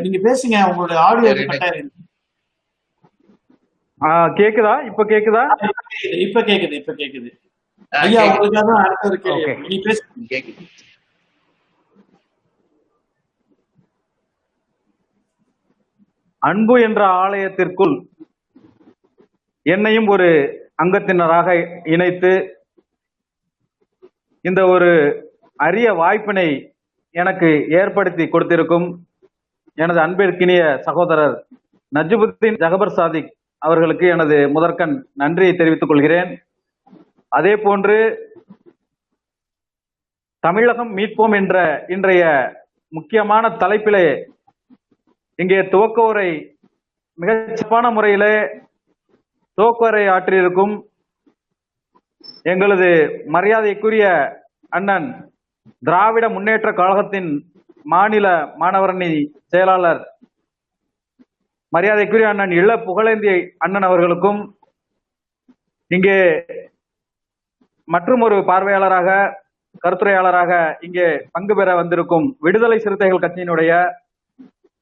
நீங்க பேசுங்க உங்களுடைய ஆடியோ கேக்குதா இப்ப கேக்குதா இப்ப கேக்குது இப்ப கேக்குது ஐயா. உங்களுக்காக அடுத்த ஒரு கேள்வி. நீங்க பேசுங்க கேக்குது. அன்பு என்ற ஆலயத்திற்குள் என்னையும் ஒரு அங்கத்தினராக இணைத்து இந்த ஒரு அரிய வாய்ப்பினை எனக்கு ஏற்படுத்தி கொடுத்திருக்கும் எனது அன்பிற்கினிய சகோதரர் நஜிபுத்தீன் ஜகபர் சாதிக் அவர்களுக்கு எனது முதற்கண் நன்றியை தெரிவித்துக் கொள்கிறேன். அதே போன்று தமிழகம் மீட்போம் என்ற இன்றைய முக்கியமான தலைப்பிலே இங்கே துவக்க உரை சிறப்பான முறையிலே துவக்க உரை ஆற்றியிருக்கும் எங்களது மரியாதைக்குரிய அண்ணன் திராவிட முன்னேற்ற கழகத்தின் மாநில மாணவரணி செயலாளர் மரியாதைக்குரிய அண்ணன் இள புகழேந்தி அண்ணன் அவர்களுக்கும் இங்கே மற்றும் ஒரு பார்வையாளராக கருத்துரையாளராக இங்கே பங்கு பெற வந்திருக்கும் விடுதலை சிறுத்தைகள் கட்சியினுடைய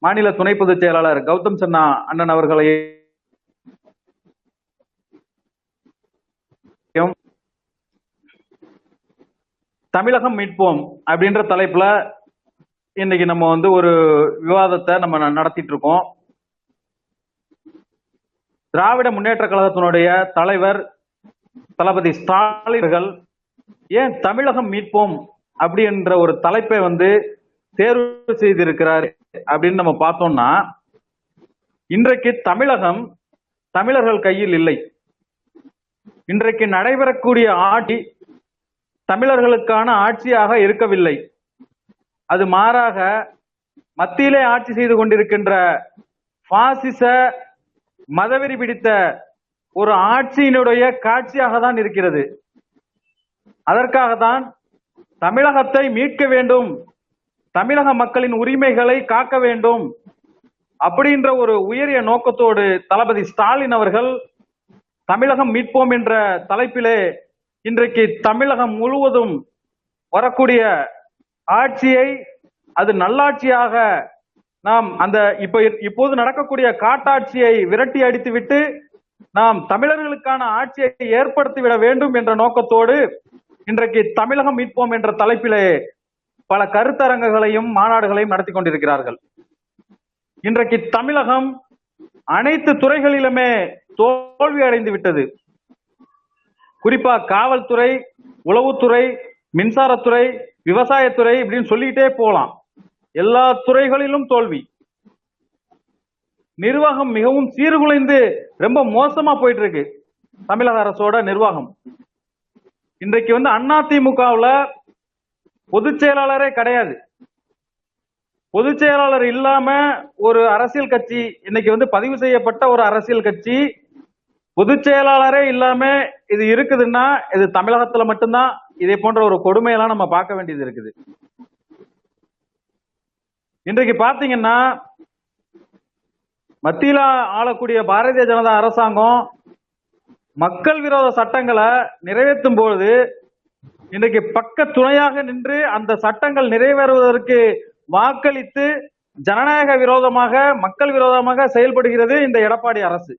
மாநில துணை பொதுச் செயலாளர் கௌதம் சன்னா அண்ணன் அவர்களையும் தமிழகம் மீட்போம் அப்படின்ற தலைப்புல இன்னைக்கு நம்ம வந்து ஒரு விவாதத்தை நம்ம நடத்திட்டு இருக்கோம். திராவிட முன்னேற்ற கழகத்தினுடைய தலைவர் தளபதி ஸ்டாலின்கள் ஏன் தமிழகம் மீட்போம்? அப்படின்ற ஒரு தலைப்பை வந்து தேர்வு செய்திருக்கிறார் அப்படின்னு நம்ம பார்த்தோம்னா இன்றைக்கு தமிழகம் தமிழர்கள் கையில் இல்லை. இன்றைக்கு நடைபெறக்கூடிய ஆட்சி தமிழர்களுக்கான ஆட்சியாக இருக்கவில்லை. அது மாறாக மத்தியிலே ஆட்சி செய்து கொண்டிருக்கின்ற பாசிச மதவெறி பிடித்த ஒரு ஆட்சியினுடைய காட்சியாக தான் இருக்கிறது. அதற்காக தான் தமிழகத்தை மீட்க வேண்டும் தமிழக மக்களின் உரிமைகளை காக்க வேண்டும் அப்படின்ற ஒரு உயரிய நோக்கத்தோடு தளபதி ஸ்டாலின் அவர்கள் தமிழகம் மீட்போம் என்ற தலைப்பிலே இன்றைக்கு தமிழகம் முழுவதும் வரக்கூடிய ஆட்சியை அது நல்லாட்சியாக நாம் அந்த இப்ப இப்போது நடக்கக்கூடிய காட்டாட்சியை விரட்டி அடித்துவிட்டு நாம் தமிழர்களுக்கான ஆட்சியை ஏற்படுத்திவிட வேண்டும் என்ற நோக்கத்தோடு இன்றைக்கு தமிழகம் மீட்போம் என்ற தலைப்பிலே பல கருத்தரங்குகளையும் மாநாடுகளையும் நடத்தி கொண்டிருக்கிறார்கள். இன்றைக்கு தமிழகம் அனைத்து துறைகளிலுமே தோல்வி அடைந்து விட்டது குறிப்பா காவல்துறை உளவுத்துறை மின்சாரத்துறை விவசாயத்துறை இப்படின்னு சொல்லிக்கிட்டே போகலாம். எல்லா துறைகளிலும் தோல்வி. நிர்வாகம் மிகவும் சீர்குலைந்து ரொம்ப மோசமா போயிட்டு இருக்கு தமிழக அரசோட நிர்வாகம். இன்றைக்கு வந்து அதிமுகவுல பொதுச் செயலாளரே கிடையாது. பொதுச் செயலாளர் இல்லாம ஒரு அரசியல் கட்சி இன்னைக்கு வந்து பதிவு செய்யப்பட்ட ஒரு அரசியல் கட்சி பொதுச் செயலாளரே இல்லாம இது இருக்குதுன்னா இது தமிழகத்துல மட்டும்தான் இதே போன்ற ஒரு கொடுமையெல்லாம் நம்ம பார்க்க வேண்டியது இருக்குது. இன்றைக்கு பாத்தீங்கன்னா மத்தியில ஆளக்கூடிய பாரதிய ஜனதா அரசாங்கம் மக்கள் விரோத சட்டங்களை நிறைவேற்றும் பொழுது இன்றைக்கு பக்க துணையாக நின்று அந்த சட்டங்கள் நிறைவேறுவதற்கு வாக்களித்து ஜனநாயக விரோதமாக மக்கள் விரோதமாக செயல்படுகிறது இந்த எடப்பாடி அரசு.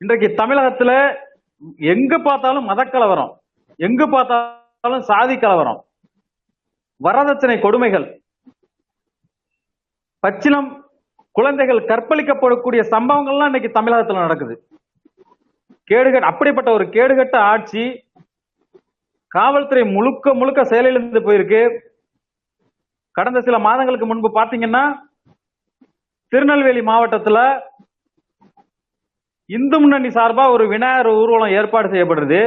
இன்றைக்கு தமிழகத்துல எங்க பார்த்தாலும் மதக்கலவரம். எங்கு பார்த்தாலும் சாதி கலவரம் வரதட்சணை கொடுமைகள். பச்சிலம் குழந்தைகள் கற்பழிக்கப்படக்கூடிய சம்பவங்கள்லாம் இன்னைக்கு தமிழகத்துல நடக்குது. கேடுகட் அப்படிப்பட்ட ஒரு கேடுகட்ட ஆட்சி காவல்துறை முழுக்க முழுக்க செயலிழந்து போயிருக்கு. கடந்த சில மாதங்களுக்கு முன்பு பாத்தீங்கன்னா திருநெல்வேலி மாவட்டத்துல இந்து முன்னணி சார்பா ஒரு விநாயகர் ஊர்வலம் ஏற்பாடு செய்யப்படுறது.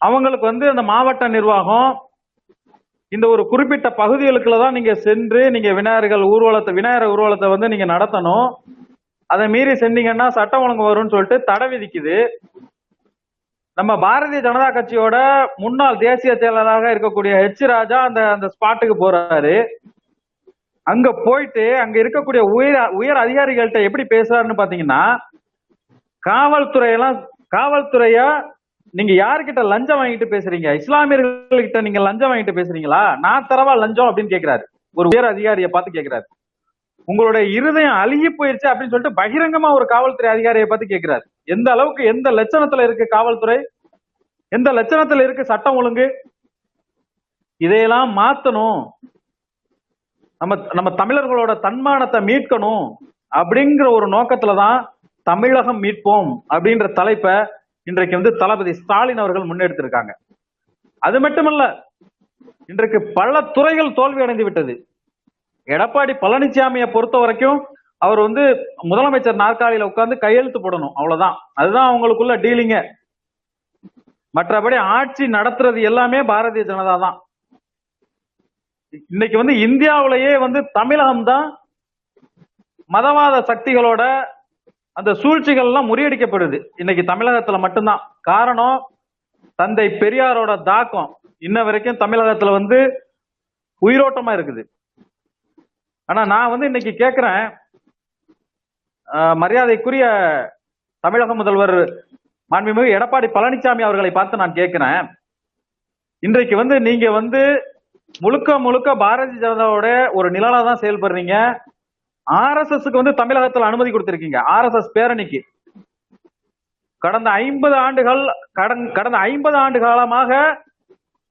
அவங்களுக்கு வந்து அந்த மாவட்ட நிர்வாகம் இந்த ஒரு குறிப்பிட்ட பகுதிகளுக்குள்ள தான் நீங்க சென்று நீங்க விநாயகர்கள் ஊர்வலத்தை விநாயகர் ஊர்வலத்தை வந்து நீங்க நடத்தணும். அதை மீறி செஞ்சீங்கன்னா சட்டம் ஒழுங்கு வரும்னு சொல்லிட்டு தடை விதிக்குது. நம்ம பாரதிய ஜனதா கட்சியோட முன்னாள் தேசிய செயலராக இருக்கக்கூடிய ஹெச் ராஜா அந்த அந்த ஸ்பாட்டுக்கு போறாரு. அங்க போயிட்டு அங்க இருக்கக்கூடிய உயர் உயர் அதிகாரிகள்கிட்ட எப்படி பேசுறாருன்னு பாத்தீங்கன்னா காவல்துறையெல்லாம் காவல்துறையா நீங்க யாருக்கிட்ட லஞ்சம் வாங்கிட்டு பேசுறீங்க? இஸ்லாமியர்கள் கிட்ட நீங்க லஞ்சம் வாங்கிட்டு பேசுறீங்களா? நான் தரவா லஞ்சம் அப்படின்னு கேக்குறாரு. ஒரு உயர் அதிகாரியை பார்த்து கேக்குறாரு. உங்களுடைய இருதயம் அழுகி போயிருச்சு அப்படின்னு சொல்லிட்டு பகிரங்கமா ஒரு காவல்துறை அதிகாரியை பார்த்து கேட்கிறாரு எந்த அளவுக்கு எந்த லட்சணத்துல இருக்கு காவல்துறை? எந்த லட்சணத்துல இருக்கு சட்டம் ஒழுங்கு? இதையெல்லாம் மாத்தணும். நம்ம நம்ம தமிழர்களோட தன்மானத்தை மீட்கணும் அப்படிங்கிற ஒரு நோக்கத்துல தான் தமிழகம் மீட்போம் அப்படின்ற தலைப்பை இன்றைக்கு வந்து தளபதி ஸ்டாலின் அவர்கள் முன்னெடுத்திருக்காங்க. அது மட்டுமல்ல இன்றைக்கு பல துறைகள் தோல்வி அடைந்து விட்டது. எடப்பாடி பழனிசாமியை பொறுத்த வரைக்கும் அவர் வந்து முதலமைச்சர் நாற்காலியில உட்கார்ந்து கையெழுத்து போடணும் அவ்வளவுதான். அதுதான் அவங்களுக்குள்ள டீலிங்க. மற்றபடி ஆட்சி நடத்துறது எல்லாமே பாரதிய ஜனதா தான் இன்னைக்கு வந்து இந்தியாவிலேயே வந்து தமிழகம் தான் மதவாத சக்திகளோட அந்த சூழ்ச்சிகள் எல்லாம் முறியடிக்கப்படுது. இன்னைக்கு தமிழகத்துல மட்டும்தான். காரணம் தந்தை பெரியாரோட தாக்கம் இன்ன வரைக்கும் தமிழகத்துல வந்து உயிரோட்டமா இருக்குது. ஆனா நான் வந்து இன்னைக்கு கேக்குறேன் மரியாதைக்குரிய தமிழக முதல்வர் மாண்புமிகு எடப்பாடி பழனிசாமி அவர்களை பார்த்து நான் கேட்கிறேன் இன்றைக்கு வந்து நீங்க வந்து முழுக்க முழுக்க பாரதிய ஜனதாவோட ஒரு நிழலா தான் செயல்படுறீங்க. ஆர்எஸ்எஸ்க்கு வந்து தமிழகத்துல அனுமதி கொடுத்திருக்கீங்க. ஆர்எஸ்எஸ் பேரணிக்கு. கடந்த ஐம்பது ஆண்டுகள் கடன் கடந்த ஐம்பது ஆண்டு காலமாக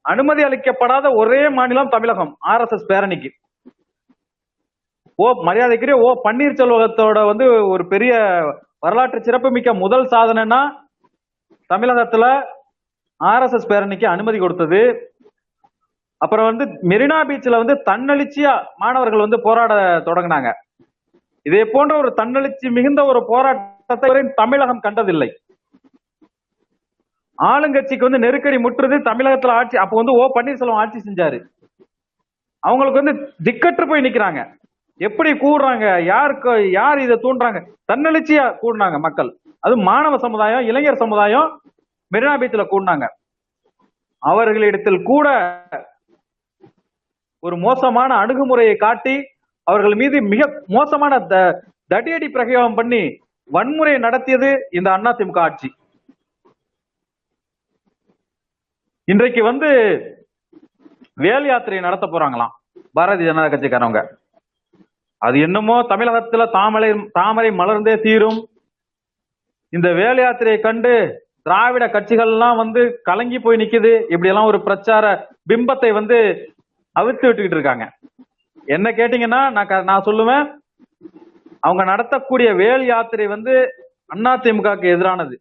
அனுமதி அளிக்கப்படாத ஒரே மாநிலம் தமிழகம் ஆர்எஸ்எஸ் பேரணிக்கு. ஓ மரியாதைக்குரிய ஓ பன்னீர்செல்வத்தோட வந்து ஒரு பெரிய வரலாற்று சிறப்புமிக்க முதல் சாதனைனா தமிழகத்துல ஆர்எஸ்எஸ் பேரணிக்கு அனுமதி கொடுத்தது. அப்புறம் வந்து மெரினா பீச்ல வந்து தன்னெழுச்சியா மாணவர்கள் வந்து போராட தொடங்கினாங்க. இதே போன்ற ஒரு தன்னெழுச்சி மிகுந்த ஒரு போராட்டத்தை தமிழகம் கண்டதில்லை. ஆளுங்கட்சிக்கு வந்து நெருக்கடி முற்றுது தமிழகத்துல ஆட்சி அப்ப வந்து ஓ பன்னீர்செல்வம் ஆட்சி செஞ்சாரு. அவங்களுக்கு வந்து திக்கற்று போய் நிக்கிறாங்க. எப்படி கூடுறாங்க? யாருக்கு யார் இதை தூண்டுறாங்க? தன்னெழுச்சியா கூடுனாங்க மக்கள். அது மாணவ சமுதாயம் இளைஞர் சமுதாயம் மெரினா பீச்ல கூடினாங்க. அவர்களிடத்தில் கூட ஒரு மோசமான அணுகுமுறையை காட்டி அவர்கள் மீது மிக மோசமான த- தடியடி பிரயோகம் பண்ணி வன்முறையை நடத்தியது இந்த அண்ணா திமுக ஆட்சி. இன்றைக்கு வந்து வேல் யாத்திரை நடத்த போறாங்களாம். பாரதிய ஜனதா கட்சிக்காரவங்க. அது என்னமோ தமிழகத்துல தாமரை தாமரை மலர்ந்தே தீரும். இந்த வேல் யாத்திரையை கண்டு திராவிட கட்சிகள் எல்லாம் வந்து கலங்கி போய் நிக்குது. இப்படி எல்லாம் ஒரு பிரச்சார பிம்பத்தை வந்து அவித்து விட்டுக்கிட்டு இருக்காங்க. என்ன கேட்டீங்கன்னா நான் க- நான் சொல்லுவேன் அவங்க நடத்தக்கூடிய வேல் யாத்திரை வந்து அதிமுகவுக்கு எதிரானது.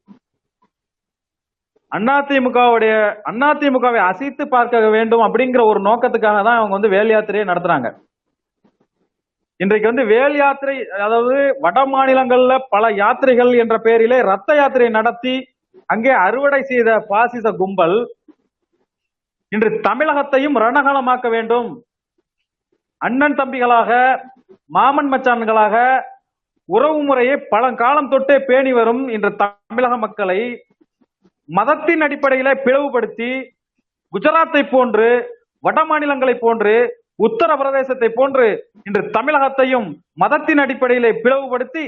அதிமுகவுடைய அதிமுகவை அசைத்து பார்க்க வேண்டும் அப்படிங்கிற ஒரு நோக்கத்துக்காக தான் அவங்க வந்து வேல் யாத்திரையை நடத்துறாங்க. இன்றைக்கு வந்து வேல் யாத்திரை அதாவது வட மாநிலங்கள்ல பல யாத்திரைகள் என்ற பெயரிலே ரத்த யாத்திரை நடத்தி அங்கே அறுவடை செய்த பாசிச கும்பல் இன்று தமிழகத்தையும் ரணகலமாக்க வேண்டும். அண்ணன் தம்பிகளாக மாமன் மச்சான்களாக உறவு முறையை பழங்காலம் தொட்டே பேணி வரும் இன்று தமிழக மக்களை மதத்தின் அடிப்படையில பிளவுபடுத்தி குஜராத்தை போன்று வட மாநிலங்களை போன்று உத்தரப்பிரதேசத்தை போன்று இன்று தமிழகத்தையும் மதத்தின் அடிப்படையிலே பிளவுபடுத்தி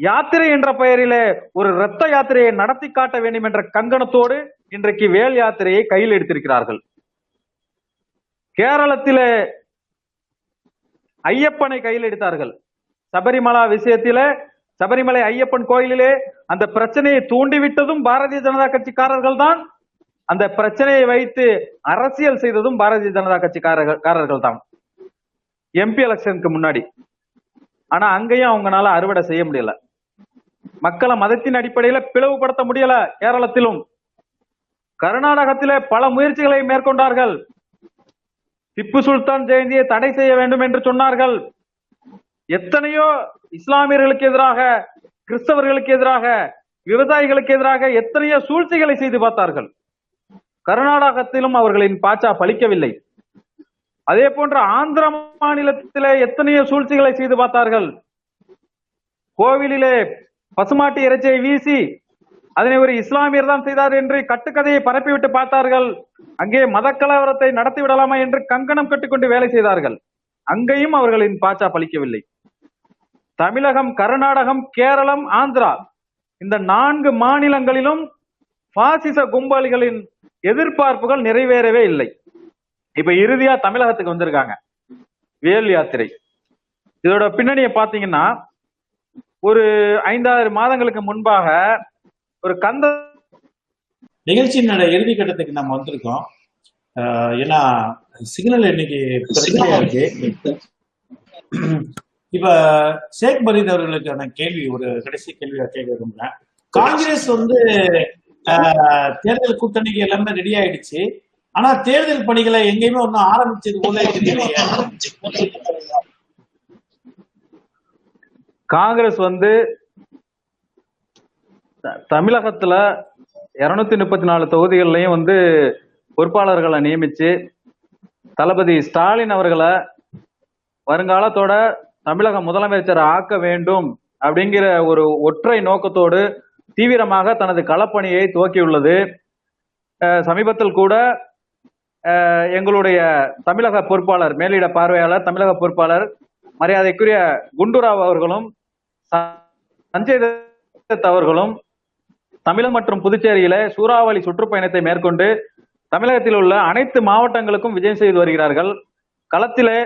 யாத்திரை என்ற பெயரிலே ஒரு இரத்த யாத்திரையை நடத்தி காட்ட வேண்டும் என்ற கங்கணத்தோடு இன்றைக்கு வேல் யாத்திரையை கையில் எடுத்திருக்கிறார்கள். கேரளத்தில ஐயப்பனை கையில் எடுத்தார்கள். சபரிமலா விஷயத்தில சபரிமலை ஐயப்பன் கோயிலிலே அந்த பிரச்சனையை தூண்டிவிட்டதும் பாரதிய ஜனதா கட்சிக்காரர்கள் தான் அந்த பிரச்சனையை வைத்து அரசியல் செய்ததும் பாரதிய ஜனதா கட்சிக்காரர்கள் தான் எம்பி எலெக்ஷனுக்கு முன்னாடி. ஆனா அங்கேயும் அவங்களால அறுவடை செய்ய முடியல. மக்களை மதத்தின் அடிப்படையில பிளவுபடுத்த முடியல கேரளத்திலும். கர்நாடகத்திலே பல முயற்சிகளை மேற்கொண்டார்கள். திப்பு சுல்தான் ஜெயந்தியை தடை செய்ய வேண்டும் என்று சொன்னார்கள். எத்தனையோ இஸ்லாமியர்களுக்கு எதிராக கிறிஸ்தவர்களுக்கு எதிராக விவசாயிகளுக்கு எதிராக எத்தனையோ சூழ்ச்சிகளை செய்து பார்த்தார்கள். கர்நாடகத்திலும் அவர்களின் பாச்சா பலிக்கவில்லை. அதே போன்ற ஆந்திர மாநிலத்திலே எத்தனையோ சூழ்ச்சிகளை செய்து பார்த்தார்கள். கோவிலிலே பசுமாட்டு இறைச்சியை வீசி அதனை ஒரு இஸ்லாமியர் தான் செய்தார் என்று கட்டுக்கதையை பரப்பிவிட்டு பார்த்தார்கள். அங்கே மதக்கலவரத்தை நடத்தி விடலாமா என்று கங்கணம் கட்டுக்கொண்டு வேலை செய்தார்கள். அங்கேயும் அவர்களின் பாச்சா பலிக்கவில்லை. தமிழகம் கர்நாடகம் கேரளம் ஆந்திரா இந்த நான்கு மாநிலங்களிலும் பாசிச கும்பலிகளின் எதிர்பார்ப்புகள் நிறைவேறவே இல்லை. இப்ப இறுதியா தமிழகத்துக்கு வந்திருக்காங்க. வேல் யாத்திரை. இதோட பின்னணியை பாத்தீங்கன்னா ஒரு ஐந்தாறு மாதங்களுக்கு முன்பாக ஒரு கந்த நிகழ்ச்சியினோட இறுதி கட்டத்துக்கு நம்ம வந்திருக்கோம். ஏன்னா சிக்னல் இன்னைக்கு பிரச்சனையா இருக்கு. இப்ப ஷேக் பரீத் அவர்களுக்கான கேள்வி ஒரு கடைசி கேள்வியா கேட்க விரும்புறேன். காங்கிரஸ் வந்து ஆஹ், தேர்தல் கூட்டணிக்கு எல்லாமே ரெடி ஆயிடுச்சு. ஆனா தேர்தல் பணிகளை எங்கேயுமே ஒன்னும் ஆரம்பிச்சது போல காங்கிரஸ் வந்து தமிழகத்துல இருநூத்தி முப்பத்தி நாலு தொகுதிகள்லையும் வந்து பொறுப்பாளர்களை நியமிச்சு தளபதி ஸ்டாலின் அவர்களை வருங்காலத்தோட தமிழக முதலமைச்சர் ஆக்க வேண்டும் அப்படிங்கிற ஒரு ஒற்றை நோக்கத்தோடு தீவிரமாக தனது களப்பணியை துவக்கியுள்ளது. சமீபத்தில் கூட எங்களுடைய தமிழக பொறுப்பாளர் மேலிட பார்வையாளர் தமிழக பொறுப்பாளர் மரியாதைக்குரிய குண்டுராவ் அவர்களும் சஞ்சய் தத் அவர்களும் தமிழகம் மற்றும் புதுச்சேரியில சூறாவளி சுற்றுப்பயணத்தை மேற்கொண்டு தமிழகத்தில் உள்ள அனைத்து மாவட்டங்களுக்கும் விஜயம் செய்து வருகிறார்கள். களத்திலே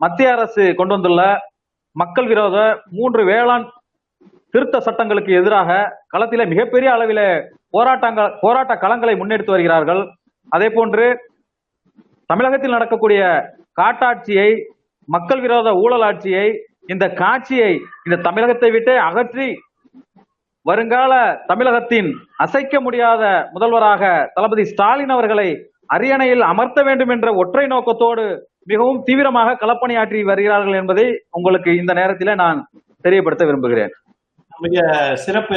மத்திய அரசு கொண்டு வந்துள்ள மக்கள் விரோத மூன்று வேளாண் திருத்த சட்டங்களுக்கு எதிராக களத்தில மிகப்பெரிய அளவில போராட்டங்கள் போராட்ட களங்களை முன்னெடுத்து வருகிறார்கள். அதே போன்று தமிழகத்தில் நடக்கக்கூடிய காட்டாட்சியை மக்கள் விரோத ஊழல் ஆட்சியை இந்த காட்சியை இந்த தமிழகத்தை விட்டு அகற்றி வருங்கால தமிழகத்தின் அசைக்க முடியாத முதல்வராக தளபதி ஸ்டாலின் அவர்களை அரியணையில் அமர்த்த வேண்டும் என்ற ஒற்றை நோக்கத்தோடு மிகவும் தீவிரமாக களப்பணியாற்றி வருகிறார்கள் என்பதை உங்களுக்கு இந்த நேரத்தில் நான் தெரியப்படுத்த விரும்புகிறேன். மிக சிறப்பு